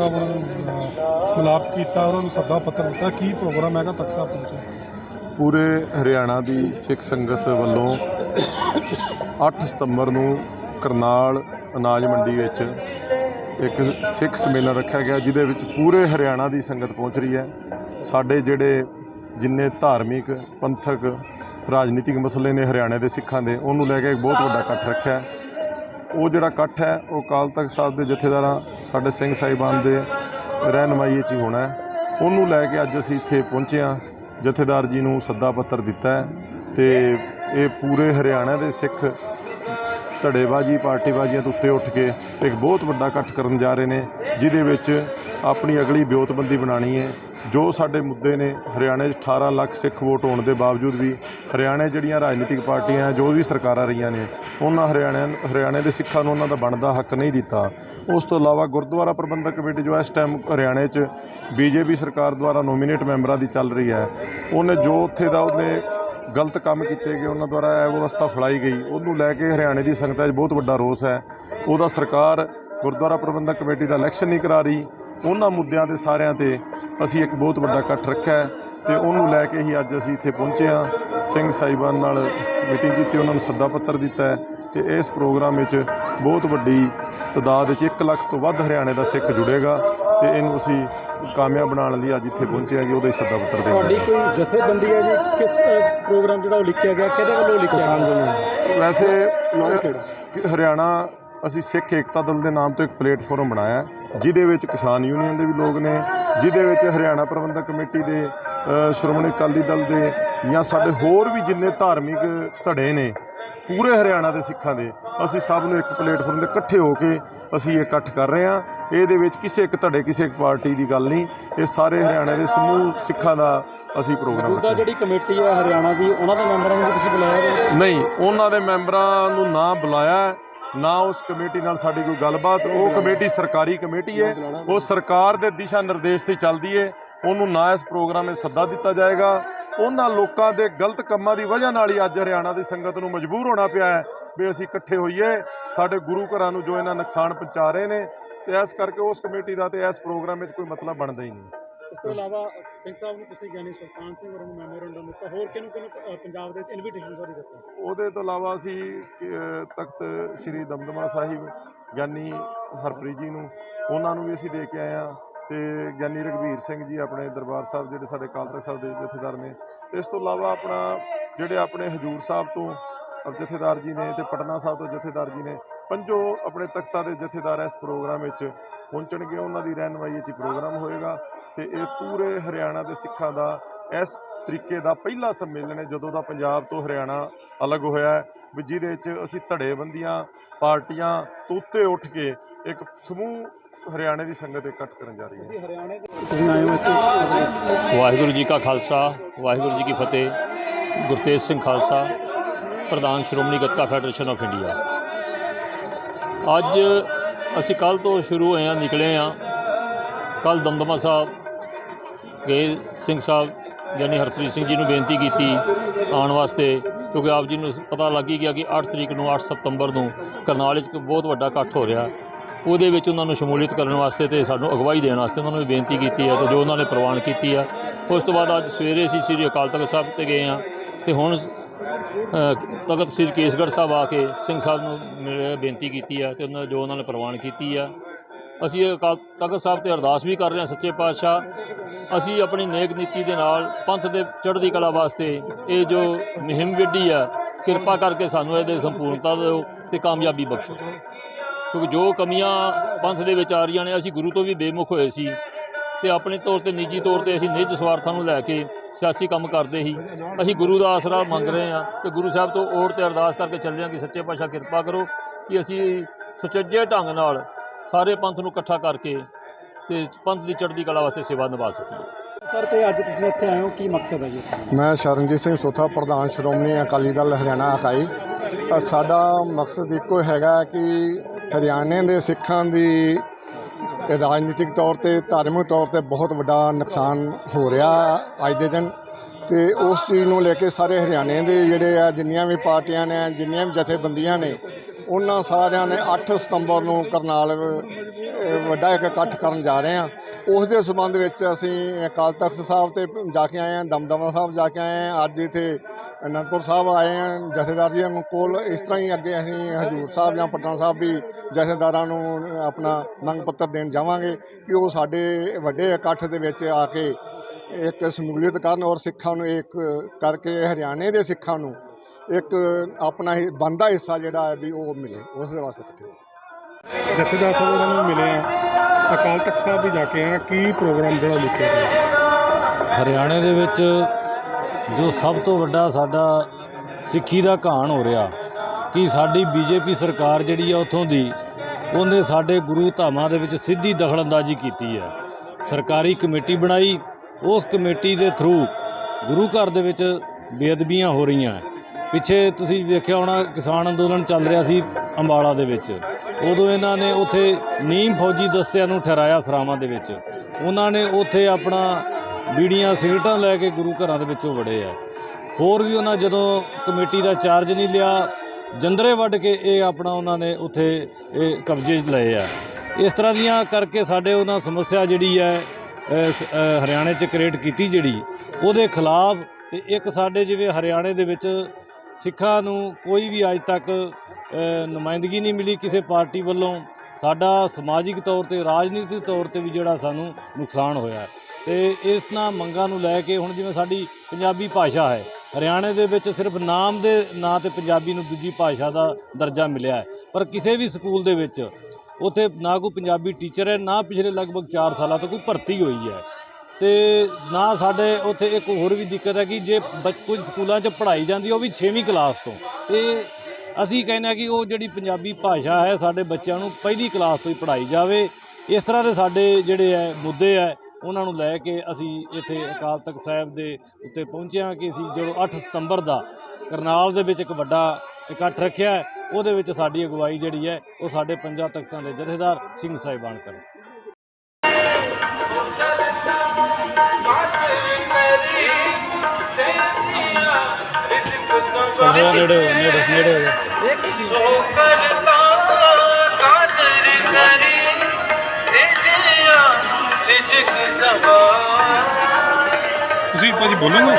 ਸਾਹਿਬ ਉਹਨਾਂ ਨੂੰ ਅ, ਕੀਤਾ ਉਹਨਾਂ ਨੂੰ ਸੱਦਾ ਪੱਤਰ ਦਿੱਤਾ। ਕੀ ਪ੍ਰੋਗਰਾਮ ਹੈਗਾ ਤਖਤ ਸਾਹਿਬ ਪਹੁੰਚੇ ਪੂਰੇ ਹਰਿਆਣਾ ਦੀ ਸਿੱਖ ਸੰਗਤ ਵੱਲੋਂ 8 ਸਤੰਬਰ ਨੂੰ ਕਰਨਾਲ ਅਨਾਜ ਮੰਡੀ ਵਿੱਚ ਇੱਕ ਸਿੱਖ ਸੰਮੇਲਨ ਰੱਖਿਆ ਗਿਆ ਜਿਹਦੇ ਵਿੱਚ ਪੂਰੇ ਹਰਿਆਣਾ ਦੀ ਸੰਗਤ ਪਹੁੰਚ ਰਹੀ ਹੈ। ਸਾਡੇ ਜਿਹੜੇ ਜਿੰਨੇ ਧਾਰਮਿਕ ਪੰਥਕ ਰਾਜਨੀਤਿਕ ਮਸਲੇ ਨੇ ਹਰਿਆਣੇ ਦੇ ਸਿੱਖਾਂ ਦੇ ਉਹਨੂੰ ਲੈ ਕੇ ਇੱਕ ਬਹੁਤ ਵੱਡਾ ਇਕੱਠ ਰੱਖਿਆ ਉਹ ਜਿਹੜਾ ਇਕੱਠ ਹੈ, ਉਹ ਅਕਾਲ ਤਖਤ ਸਾਹਿਬ ਦੇ ਜਥੇਦਾਰਾਂ ਸਾਡੇ ਸਿੰਘ ਸਾਹਿਬਾਨ ਦੇ ਰਹਿਨਮਾਈ 'ਚ ਹੀ ਹੋਣਾ ਹੈ। ਉਹਨੂੰ ਲੈ ਕੇ ਅੱਜ ਅਸੀਂ ਇੱਥੇ ਪਹੁੰਚੇ ਹਾਂ। ਜਥੇਦਾਰ ਜੀ ਨੂੰ ਸੱਦਾ ਪੱਤਰ ਦਿੱਤਾ ਹੈ ਤੇ ਇਹ ਪੂਰੇ ਹਰਿਆਣਾ ਦੇ ਸਿੱਖ ਧੜੇਬਾਜ਼ੀ ਪਾਰਟੀਬਾਜ਼ੀਆਂ ਤੋਂ ਉੱਤੇ ਉੱਠ ਕੇ ਇੱਕ ਬਹੁਤ ਵੱਡਾ ਇਕੱਠ ਕਰਨ ਜਾ ਰਹੇ ਨੇ ਜਿਹਦੇ ਵਿੱਚ ਆਪਣੀ ਅਗਲੀ ਵਿਉਂਤਬੰਦੀ ਬਣਾਣੀ ਹੈ ਜੋ ਸਾਡੇ ਮੁੱਦੇ ਨੇ ਹਰਿਆਣੇ 'ਚ 18 ਲੱਖ ਸਿੱਖ ਵੋਟ ਹੋਣ ਦੇ ਬਾਵਜੂਦ ਵੀ ਹਰਿਆਣੇ ਜਿਹੜੀਆਂ ਰਾਜਨੀਤਿਕ ਪਾਰਟੀਆਂ ਹੈ, ਜੋ ਵੀ ਸਰਕਾਰਾਂ ਰਹੀਆਂ ਨੇ ਉਹਨਾਂ ਹਰਿਆਣਾ ਹਰਿਆਣੇ ਦੇ ਸਿੱਖਾਂ ਨੂੰ ਉਹਨਾਂ ਦਾ ਬਣਦਾ ਹੱਕ ਨਹੀਂ ਦਿੱਤਾ। ਉਸ ਤੋਂ ਇਲਾਵਾ ਗੁਰਦੁਆਰਾ ਪ੍ਰਬੰਧਕ ਕਮੇਟੀ ਜੋ ਇਸ ਟਾਈਮ ਹਰਿਆਣੇ 'ਚ ਬੀਜੇਪੀ ਸਰਕਾਰ ਦੁਆਰਾ ਨੋਮੀਨੇਟ ਮੈਂਬਰਾਂ ਦੀ ਚੱਲ ਰਹੀ ਹੈ ਉਹਨੇ ਜੋ ਉੱਥੇ ਦਾ ਉਹਨੇ ਗਲਤ ਕੰਮ ਕੀਤੇ ਗਏ, ਉਹਨਾਂ ਦੁਆਰਾ ਇਹ ਵਿਵਸਥਾ ਫਲਾਈ ਗਈ। ਉਹਨੂੰ ਲੈ ਕੇ ਹਰਿਆਣੇ ਦੀ ਸੰਗਤਾਂ 'ਚ ਬਹੁਤ ਵੱਡਾ ਰੋਸ ਹੈ। ਉਹਦਾ ਸਰਕਾਰ ਗੁਰਦੁਆਰਾ ਪ੍ਰਬੰਧਕ ਕਮੇਟੀ ਦਾ ਇਲੈਕਸ਼ਨ ਨਹੀਂ ਕਰਾ ਰਹੀ। ਉਹਨਾਂ ਮੁੱਦਿਆਂ ਤੇ ਸਾਰਿਆਂ ਤੇ ਅਸੀਂ ਇੱਕ ਬਹੁਤ ਵੱਡਾ ਇਕੱਠ ਰੱਖਿਆ ਹੈ ਤੇ ਉਹਨੂੰ ਲੈ ਕੇ ਹੀ ਅੱਜ ਅਸੀਂ ਇੱਥੇ ਪਹੁੰਚੇ ਹਾਂ। ਸਿੰਘ ਸਾਹਿਬਾਨ ਨਾਲ ਮੀਟਿੰਗ ਕੀਤੀ, ਉਹਨਾਂ ਨੂੰ ਸੱਦਾ ਪੱਤਰ ਦਿੱਤਾ ਹੈ ਤੇ ਇਸ ਪ੍ਰੋਗਰਾਮ ਵਿੱਚ ਬਹੁਤ ਵੱਡੀ ਤਾਦਾਦ ਵਿੱਚ 1 ਲੱਖ ਤੋਂ ਵੱਧ ਹਰਿਆਣੇ ਦਾ ਸਿੱਖ ਜੁੜੇਗਾ। ਤੇ ਇਹਨੂੰ ਅਸੀਂ ਕਾਮਯਾਬ ਬਣਾਉਣ ਲਈ ਅੱਜ ਇੱਥੇ ਪਹੁੰਚੇ ਹਾਂ ਜੀ ਉਹਦਾ ਹੀ ਸੱਦਾ ਪੱਤਰ ਦੇਣ ਤੁਹਾਡੀ ਕੋਈ ਜਥੇਬੰਦੀ ਹੈ ਜੀ? ਕਿਸ ਅ, ਪ੍ਰੋਗਰਾਮ ਜਿਹੜਾ ਉਹ ਲਿਖਿਆ ਗਿਆ ਕਿਹਦੇ ਵੱਲੋਂ ਲਿਖਿਆ ਗਿਆ? ਵੈਸੇ ਕਿ ਹਰਿਆਣਾ ਅਸੀਂ ਸਿੱਖ ਏਕਤਾ ਦਲ ਦੇ ਨਾਮ ਤੋਂ ਇੱਕ ਪਲੇਟਫਾਰਮ ਬਣਾਇਆ ਹੈ, ਜਿਹਦੇ ਵਿੱਚ ਕਿਸਾਨ ਯੂਨੀਅਨ ਦੇ ਵੀ ਲੋਕ ਨੇ ਜਿਹਦੇ ਵਿੱਚ ਹਰਿਆਣਾ ਪ੍ਰਬੰਧਕ ਕਮੇਟੀ ਦੇ ਅ, ਸ਼੍ਰੋਮਣੀ ਅਕਾਲੀ ਦਲ ਦੇ ਜਾਂ ਸਾਡੇ ਹੋਰ ਵੀ ਜਿੰਨੇ ਧਾਰਮਿਕ ਧੜੇ ਨੇ ਪੂਰੇ ਹਰਿਆਣਾ ਦੇ ਸਿੱਖਾਂ ਦੇ। ਅਸੀਂ ਸਭ ਨੂੰ ਇੱਕ ਪਲੇਟਫਾਰਮ ਤੇ ਇਕੱਠੇ ਹੋ ਕੇ ਅਸੀਂ ਇਹ ਇਕੱਠ ਕਰ ਰਹੇ ਹਾਂ। ਇਹਦੇ ਵਿੱਚ ਕਿਸੇ ਇੱਕ ਧੜੇ ਕਿਸੇ ਇੱਕ ਪਾਰਟੀ ਦੀ ਗੱਲ ਨਹੀਂ। ਇਹ ਸਾਰੇ ਹਰਿਆਣਾ ਦੇ ਸਮੂਹ ਸਿੱਖਾਂ ਦਾ ਅਸੀਂ ਪ੍ਰੋਗਰਾਮ ਮੌਜੂਦਾ ਜਿਹੜੀ ਕਮੇਟੀ ਹੈ ਹਰਿਆਣਾ ਦੀ ਉਹਨਾਂ ਦੇ ਮੈਂਬਰਾਂ ਨੂੰ ਤੁਸੀਂ ਬੁਲਾਇਆ? ਨਹੀਂ ਉਹਨਾਂ ਦੇ ਮੈਂਬਰਾਂ ਨੂੰ ਨਾ ਬੁਲਾਇਆ ਨਾ ਉਸ ਕਮੇਟੀ ਨਾਲ ਸਾਡੀ ਕੋਈ ਗੱਲਬਾਤ। ਉਹ ਕਮੇਟੀ ਸਰਕਾਰੀ ਕਮੇਟੀ ਹੈ। ਉਹ ਸਰਕਾਰ ਦੇ ਦਿਸ਼ਾ ਨਿਰਦੇਸ਼ ਤੇ ਚੱਲਦੀ ਹੈ। ਉਹਨੂੰ ਨਾ ਇਸ ਪ੍ਰੋਗਰਾਮ ਵਿੱਚ ਸੱਦਾ ਦਿੱਤਾ ਜਾਏਗਾ। ਉਹਨਾਂ ਲੋਕਾਂ ਦੇ ਗਲਤ ਕੰਮਾਂ ਦੀ ਵਜ੍ਹਾ ਨਾਲ ਹੀ ਅੱਜ ਹਰਿਆਣਾ ਦੀ ਸੰਗਤ ਨੂੰ ਮਜਬੂਰ ਹੋਣਾ ਪਿਆ ਹੈ ਵੀ ਅਸੀਂ ਇਕੱਠੇ ਹੋਈਏ। ਸਾਡੇ ਗੁਰੂ ਘਰਾਂ ਨੂੰ ਜੋ ਇਹਨਾਂ ਨੁਕਸਾਨ ਪਹੁੰਚਾ ਰਹੇ ਨੇ ਤੇ ਇਸ ਕਰਕੇ ਉਸ ਕਮੇਟੀ ਦਾ ਤੇ ਇਸ ਪ੍ਰੋਗਰਾਮ ਵਿੱਚ ਕੋਈ ਮਤਲਬ ਬਣਦਾ ਹੀ ਨਹੀਂ। ਇਸ ਤੋਂ ਇਲਾਵਾ ਸਿੰਘ ਸਾਹਿਬ ਨੂੰ ਤੁਸੀਂ ਗਿਆਨੀ ਸੁਲਤਾਨ ਸਿੰਘ ਹੋਰਾਂ ਨੂੰ ਮੈਮੋਰੈਂਡਮ ਦਿੱਤਾ। ਹੋਰ ਕਿਹਨੂੰ ਕਿਹਨੂੰ ਪੰਜਾਬ ਦੇ ਇਨਵੀਟੇਸ਼ਨ ਸੌਰੀ ਦਿੱਤਾ? ਉਹਦੇ ਤੋਂ ਇਲਾਵਾ ਅਸੀਂ ਤਖਤ ਸ੍ਰੀ ਦਮਦਮਾ ਸਾਹਿਬ ਗਿਆਨੀ ਹਰਪ੍ਰੀਤ ਜੀ ਨੂੰ ਉਹਨਾਂ ਨੂੰ ਵੀ ਅਸੀਂ ਦੇ ਕੇ ਆਏ ਹਾਂ। ਤੇ ਗਿਆਨੀ ਰਘਵੀਰ ਸਿੰਘ ਜੀ ਆਪਣੇ ਦਰਬਾਰ ਸਾਹਿਬ ਜਿਹੜੇ ਸਾਡੇ ਅਕਾਲ ਤਖਤ ਸਾਹਿਬ ਦੇ ਜਥੇਦਾਰ ਨੇ ਇਸ ਤੋਂ ਇਲਾਵਾ ਆਪਣਾ ਜਿਹੜੇ ਆਪਣੇ ਹਜੂਰ ਸਾਹਿਬ ਤੋਂ ਜਥੇਦਾਰ ਜੀ ਨੇ ਤੇ ਪਟਨਾ ਸਾਹਿਬ ਤੋਂ ਜਥੇਦਾਰ ਜੀ ਨੇ, ਪੰਜੋ ਆਪਣੇ ਤਖਤਾਂ ਦੇ ਜਥੇਦਾਰ ਇਸ ਪ੍ਰੋਗਰਾਮ ਵਿੱਚ ਪਹੁੰਚਣਗੇ, ਉਹਨਾਂ ਦੀ ਰਹਿਨਮਾਈ ਵਿੱਚ ਹੀ ਪ੍ਰੋਗਰਾਮ ਹੋਏਗਾ ਤੇ ਇਹ ਪੂਰੇ ਹਰਿਆਣਾ ਦੇ ਸਿੱਖਾਂ ਦਾ ਇਸ ਤਰੀਕੇ ਦਾ ਪਹਿਲਾ ਸੰਮੇਲਨ ਹੈ, ਜਦੋਂ ਦਾ ਪੰਜਾਬ ਤੋਂ ਹਰਿਆਣਾ ਅਲੱਗ ਹੋਇਆ ਹੈ, ਵੀ ਜਿਹਦੇ ਵਿੱਚ ਅਸੀਂ ਧੜੇਬੰਦੀਆਂ, ਪਾਰਟੀਆਂ ਤੋਂ ਉੱਤੇ ਉੱਠ ਕੇ ਇੱਕ ਸਮੂਹ ਹਰਿਆਣੇ ਦੀ ਸੰਗਤ ਇਕੱਠ ਕਰਨ ਜਾ ਰਹੀ ਹੈ। ਵਾਹਿਗੁਰੂ ਜੀ ਕਾ ਖਾਲਸਾ, ਵਾਹਿਗੁਰੂ ਜੀ ਕੀ ਫਤਿਹ। ਗੁਰਤੇਜ ਸਿੰਘ ਖਾਲਸਾ, ਪ੍ਰਧਾਨ Shiromani Gatka federation of India. ਅੱਜ ਅਸੀਂ ਕੱਲ ਤੋਂ ਸ਼ੁਰੂ ਹੋਏ ਹਾਂ, ਨਿਕਲੇ ਹਾਂ। ਕੱਲ ਦਮਦਮਾ ਸਾਹਿਬ, ਗਏ ਸਿੰਘ ਸਾਹਿਬ, ਯਾਨੀ ਹਰਪ੍ਰੀਤ ਸਿੰਘ ਜੀ ਨੂੰ ਬੇਨਤੀ ਕੀਤੀ ਆਉਣ ਵਾਸਤੇ, ਕਿਉਂਕਿ ਆਪ ਜੀ ਨੂੰ ਪਤਾ ਲੱਗ ਹੀ ਗਿਆ ਕਿ 8 ਤਰੀਕ ਨੂੰ 8 ਸਤੰਬਰ ਨੂੰ ਕਰਨਾਲ ਵਿੱਚ ਇੱਕ ਬਹੁਤ ਵੱਡਾ ਇਕੱਠ ਹੋ ਰਿਹਾ। ਉਹਦੇ ਵਿੱਚ ਉਹਨਾਂ ਨੂੰ ਸ਼ਮੂਲੀਅਤ ਕਰਨ ਵਾਸਤੇ ਤੇ ਸਾਨੂੰ ਅਗਵਾਈ ਦੇਣ ਵਾਸਤੇ ਉਹਨਾਂ ਨੂੰ ਵੀ ਬੇਨਤੀ ਕੀਤੀ ਹੈ ਤੇ ਜੋ ਉਹਨਾਂ ਨੇ ਪ੍ਰਵਾਨ ਕੀਤੀ ਆ ਉਸ ਤੋਂ ਬਾਅਦ ਅੱਜ ਸਵੇਰੇ ਅਸੀਂ ਸ੍ਰੀ ਅਕਾਲ ਤਖਤ ਸਾਹਿਬ ਤੇ ਗਏ ਹਾਂ ਤੇ ਹੁਣ ਤਖਤ ਸ੍ਰੀ ਕੇਸਗੜ੍ਹ ਸਾਹਿਬ ਆ ਕੇ ਸਿੰਘ ਸਾਹਿਬ ਨੂੰ ਮਿਲੇ ਬੇਨਤੀ ਕੀਤੀ ਆ ਤੇ ਉਹਨਾਂ ਜੋ ਉਹਨਾਂ ਨੇ ਪ੍ਰਵਾਨ ਕੀਤੀ ਆ ਅਸੀਂ ਅਕਾਲ ਤਖਤ ਸਾਹਿਬ ਤੇ ਅਰਦਾਸ ਵੀ ਕਰ ਰਹੇ ਹਾਂ ਸੱਚੇ ਪਾਤਸ਼ਾਹ। ਅਸੀਂ ਆਪਣੀ ਨੇਕ ਨੀਤੀ ਦੇ ਨਾਲ ਪੰਥ ਦੇ ਚੜ੍ਹਦੀ ਕਲਾ ਵਾਸਤੇ ਇਹ ਜੋ ਮੁਹਿੰਮ ਵਿੱਢੀ ਆ ਕਿਰਪਾ ਕਰਕੇ ਸਾਨੂੰ ਇਹਦੇ ਸੰਪੂਰਨਤਾ ਦਿਓ ਤੇ ਕਾਮਯਾਬੀ ਬਖਸ਼ੋ। ਕਿਉਂਕਿ ਜੋ ਕਮੀਆਂ ਪੰਥ ਦੇ ਵਿੱਚ ਆ ਰਹੀਆਂ ਨੇ ਅਸੀਂ ਗੁਰੂ ਤੋਂ ਵੀ ਬੇਮੁਖ ਹੋਏ ਸੀ ਤੇ ਆਪਣੇ ਤੌਰ ਤੇ ਨਿੱਜੀ ਤੌਰ ਤੇ ਅਸੀਂ ਨਿੱਜ ਸਵਾਰਥਾਂ ਨੂੰ ਲੈ ਕੇ ਸਿਆਸੀ ਕੰਮ ਕਰਦੇ ਸੀ। ਅਸੀਂ ਗੁਰੂ ਦਾ ਆਸਰਾ ਮੰਗ ਰਹੇ ਹਾਂ ਤੇ ਗੁਰੂ ਸਾਹਿਬ ਤੋਂ ਓੜ ਤੇ ਅਰਦਾਸ ਕਰਕੇ ਚੱਲੇ ਹਾਂ ਕਿ ਸੱਚੇ ਪਾਤਸ਼ਾਹ ਕਿਰਪਾ ਕਰੋ ਕਿ ਅਸੀਂ ਸੁਚੱਜੇ ਢੰਗ ਨਾਲ ਸਾਰੇ ਪੰਥ ਨੂੰ ਇਕੱਠਾ ਕਰਕੇ ਤੇ ਪੰਥ ਦੀ ਚੜ੍ਹਦੀ ਕਲਾ ਵਾਸਤੇ ਸੇਵਾ ਨਿਭਾ ਸਕੀਏ। ਸਰ ਤੇ ਅੱਜ ਤੁਸੀਂ ਇੱਥੇ ਆਏ ਹੋ ਕੀ ਮਕਸਦ ਹੈ ਜੀ ਮੈਂ ਸ਼ਰਨਜੀਤ ਸਿੰਘ ਸੋਥਾ ਪ੍ਰਧਾਨ ਸ਼੍ਰੋਮਣੀ ਅਕਾਲੀ ਦਲ ਹਰਿਆਣਾ ਇਕਾਈ। ਸਾਡਾ ਮਕਸਦ ਇੱਕੋ ਹੈਗਾ ਕਿ ਹਰਿਆਣੇ ਦੇ ਸਿੱਖਾਂ ਦੀ ਰਾਜਨੀਤਿਕ ਤੌਰ ਤੇ, ਧਾਰਮਿਕ ਤੌਰ ਤੇ ਬਹੁਤ ਵੱਡਾ ਨੁਕਸਾਨ ਹੋ ਰਿਹਾ ਅੱਜ ਦੇ ਦਿਨ। ਤੇ ਉਸ ਚੀਜ਼ ਨੂੰ ਲੈ ਕੇ ਸਾਰੇ ਹਰਿਆਣੇ ਦੇ ਜਿਹੜੇ ਆ, ਜਿੰਨੀਆਂ ਵੀ ਪਾਰਟੀਆਂ ਨੇ, ਜਿੰਨੀਆਂ ਵੀ ਜਥੇਬੰਦੀਆਂ ਨੇ, ਉਹਨਾਂ ਸਾਰਿਆਂ ਨੇ 8 ਸਤੰਬਰ ਨੂੰ ਕਰਨਾਲ ਵੱਡਾ ਇੱਕ ਇਕੱਠ ਕਰਨ ਜਾ ਰਹੇ ਹਾਂ। ਉਸ ਦੇ ਸੰਬੰਧ ਵਿੱਚ ਅਸੀਂ ਅਕਾਲ ਤਖਤ ਸਾਹਿਬ ਤੇ ਜਾ ਕੇ ਆਏ ਹਾਂ, ਦਮਦਮਾ ਸਾਹਿਬ ਜਾ ਕੇ ਆਏ ਹਾਂ। ਅੱਜ ਇੱਥੇ ਅਨੰਦਪੁਰ ਸਾਹਿਬ ਆਏ ਹਾਂ ਜਥੇਦਾਰ ਜੀ ਕੋਲ। ਇਸ ਤਰ੍ਹਾਂ ਹੀ ਅੱਗੇ ਅਸੀਂ ਹਜੂਰ ਸਾਹਿਬ ਜਾਂ ਪਟਨਾ ਸਾਹਿਬ ਵੀ ਜਥੇਦਾਰਾਂ ਨੂੰ ਆਪਣਾ ਮੰਗ ਪੱਤਰ ਦੇਣ ਜਾਵਾਂਗੇ ਕਿ ਉਹ ਸਾਡੇ ਵੱਡੇ ਇਕੱਠ ਦੇ ਵਿੱਚ ਆ ਕੇ ਇੱਕ ਸਮੂਲੀਅਤ ਕਰਨ ਔਰ ਸਿੱਖਾਂ ਨੂੰ ਇੱਕ ਕਰਕੇ ਹਰਿਆਣੇ ਦੇ ਸਿੱਖਾਂ ਨੂੰ ਇੱਕ ਆਪਣਾ ਹੀ ਬੰਦਾ ਹਿੱਸਾ ਜਿਹੜਾ ਹੈ ਵੀ ਉਹ ਮਿਲੇ ਉਸ ਦੇ ਵਾਸਤੇ ਇਕੱਠੇ। ਜਥੇਦਾਰ ਸਾਹਿਬ ਉਹਨਾਂ ਨੂੰ ਮਿਲੇ ਆ ਅਕਾਲ ਤਖਤ ਸਾਹਿਬ ਵੀ ਜਾ ਕੇ ਆ ਕੀ ਪ੍ਰੋਗਰਾਮ ਜਿਹੜਾ ਲਿਖਿਆ ਗਿਆ? ਹਰਿਆਣੇ ਦੇ ਵਿੱਚ ਜੋ ਸਭ ਤੋਂ ਵੱਡਾ ਸਾਡਾ ਸਿੱਖੀ ਦਾ ਘਾਣ ਹੋ ਰਿਹਾ ਕਿ ਸਾਡੀ ਬੀਜੇਪੀ ਸਰਕਾਰ ਜਿਹੜੀ ਆ ਉੱਥੋਂ ਦੀ, ਉਹਨੇ ਸਾਡੇ ਗੁਰੂ ਧਾਮਾਂ ਦੇ ਵਿੱਚ ਸਿੱਧੀ ਦਖਲਅੰਦਾਜ਼ੀ ਕੀਤੀ ਹੈ। ਸਰਕਾਰੀ ਕਮੇਟੀ ਬਣਾਈ, ਉਸ ਕਮੇਟੀ ਦੇ ਥਰੂ ਗੁਰੂ ਘਰ ਦੇ ਵਿੱਚ ਬੇਅਦਬੀਆਂ ਹੋ ਰਹੀਆਂ। ਪਿੱਛੇ ਤੁਸੀਂ ਵੇਖਿਆ ਹੋਣਾ, ਕਿਸਾਨ ਅੰਦੋਲਨ ਚੱਲ ਰਿਹਾ ਸੀ ਅੰਬਾਲਾ ਦੇ ਵਿੱਚ। ਉਦੋਂ ਇਹਨਾਂ ਨੇ ਉੱਥੇ ਨੀਮ ਫੌਜੀ ਦਸਤਿਆਂ ਨੂੰ ਠਹਿਰਾਇਆ ਸਰਾਵਾਂ ਦੇ ਵਿੱਚ। ਉਹਨਾਂ ਨੇ ਉੱਥੇ ਆਪਣਾ ਬੀੜੀਆਂ ਸਿਗਰਟਾਂ ਲੈ ਕੇ ਗੁਰੂ ਘਰਾਂ ਦੇ ਵਿੱਚੋਂ ਵੜੇ ਆ। ਹੋਰ ਵੀ ਉਹਨਾਂ ਜਦੋਂ ਕਮੇਟੀ ਦਾ ਚਾਰਜ ਨਹੀਂ ਲਿਆ, ਜੰਦਰੇ ਵੱਢ ਕੇ ਇਹ ਆਪਣਾ ਉਹਨਾਂ ਨੇ ਉੱਥੇ ਇਹ ਕਬਜ਼ੇ ਲਏ ਆ। ਇਸ ਤਰ੍ਹਾਂ ਦੀਆਂ ਕਰਕੇ ਸਾਡੇ ਉਹਨਾਂ ਸਮੱਸਿਆ ਜਿਹੜੀ ਹੈ ਹਰਿਆਣੇ 'ਚ ਕ੍ਰੀਏਟ ਕੀਤੀ ਜਿਹੜੀ, ਉਹਦੇ ਖਿਲਾਫ ਤੇ ਇੱਕ ਸਾਡੇ ਜਿਵੇਂ ਹਰਿਆਣੇ ਦੇ ਵਿੱਚ ਸਿੱਖਾਂ ਨੂੰ ਕੋਈ ਵੀ ਅੱਜ ਤੱਕ ਨੁਮਾਇੰਦਗੀ ਨਹੀਂ ਮਿਲੀ ਕਿਸੇ ਪਾਰਟੀ ਵੱਲੋਂ ਸਾਡਾ ਸਮਾਜਿਕ ਤੌਰ ਤੇ ਰਾਜਨੀਤਿਕ ਤੌਰ ਤੇ ਵੀ ਜਿਹੜਾ ਸਾਨੂੰ ਨੁਕਸਾਨ ਹੋਇਆ ਹੈ। ਤੇ ਇਸ ਨਾਲ ਮੰਗਾਂ ਨੂੰ ਲੈ ਕੇ ਹੁਣ ਜਿਵੇਂ ਸਾਡੀ ਪੰਜਾਬੀ ਭਾਸ਼ਾ ਹੈ, ਹਰਿਆਣੇ ਦੇ ਵਿੱਚ ਸਿਰਫ ਨਾਮ ਦੇ ਨਾਂ ਤੇ ਪੰਜਾਬੀ ਨੂੰ ਦੂਜੀ ਭਾਸ਼ਾ ਦਾ ਦਰਜਾ ਮਿਲਿਆ ਹੈ। ਪਰ ਕਿਸੇ ਵੀ ਸਕੂਲ ਦੇ ਵਿੱਚ ਉੱਥੇ ਨਾ ਕੋਈ ਪੰਜਾਬੀ ਟੀਚਰ ਹੈ, ਨਾ ਪਿਛਲੇ ਲਗਭਗ 4 ਸਾਲਾਂ ਤੋਂ ਕੋਈ ਭਰਤੀ ਹੋਈ ਹੈ। ਤੇ ਨਾ ਸਾਡੇ ਉੱਥੇ ਇੱਕ ਹੋਰ ਵੀ ਦਿੱਕਤ ਹੈ ਕਿ ਜੇ ਬੱਚ- ਕੁਝ ਸਕੂਲਾਂ 'ਚ ਪੜ੍ਹਾਈ ਜਾਂਦੀ ਉਹ ਵੀ 6ਵੀਂ ਕਲਾਸ ਤੋਂ। ਤੇ ਅਸੀਂ ਕਹਿੰਦੇ ਹਾਂ ਕਿ ਉਹ ਜਿਹੜੀ ਪੰਜਾਬੀ ਭਾਸ਼ਾ ਹੈ ਸਾਡੇ ਬੱਚਿਆਂ ਨੂੰ ਪਹਿਲੀ ਕਲਾਸ ਤੋਂ ਹੀ ਪੜ੍ਹਾਈ ਜਾਵੇ। ਇਸ ਤਰ੍ਹਾਂ ਦੇ ਸਾਡੇ ਜਿਹੜੇ ਹੈ ਮੁੱਦੇ ਹੈ ਉਹਨਾਂ ਨੂੰ ਲੈ ਕੇ ਅਸੀਂ ਇੱਥੇ ਅਕਾਲ ਤਖਤ ਸਾਹਿਬ ਦੇ ਉੱਤੇ ਪਹੁੰਚੇ ਹਾਂ ਕਿ ਅਸੀਂ ਜਦੋਂ 8 ਸਤੰਬਰ ਦਾ ਕਰਨਾਲ ਦੇ ਵਿੱਚ ਇੱਕ ਵੱਡਾ ਇਕੱਠ ਰੱਖਿਆ ਉਹਦੇ ਵਿੱਚ ਸਾਡੀ ਅਗਵਾਈ ਜਿਹੜੀ ਹੈ ਉਹ ਸਾਡੇ ਪੰਜਾਂ ਤਖਤਾਂ ਦੇ ਜਥੇਦਾਰ ਸਿੰਘ ਸਾਹਿਬਾਨ ਕਰਨ। ਹੋ ਨੇੜੇ ਭਾਜੀ ਬੋਲੋਗੇ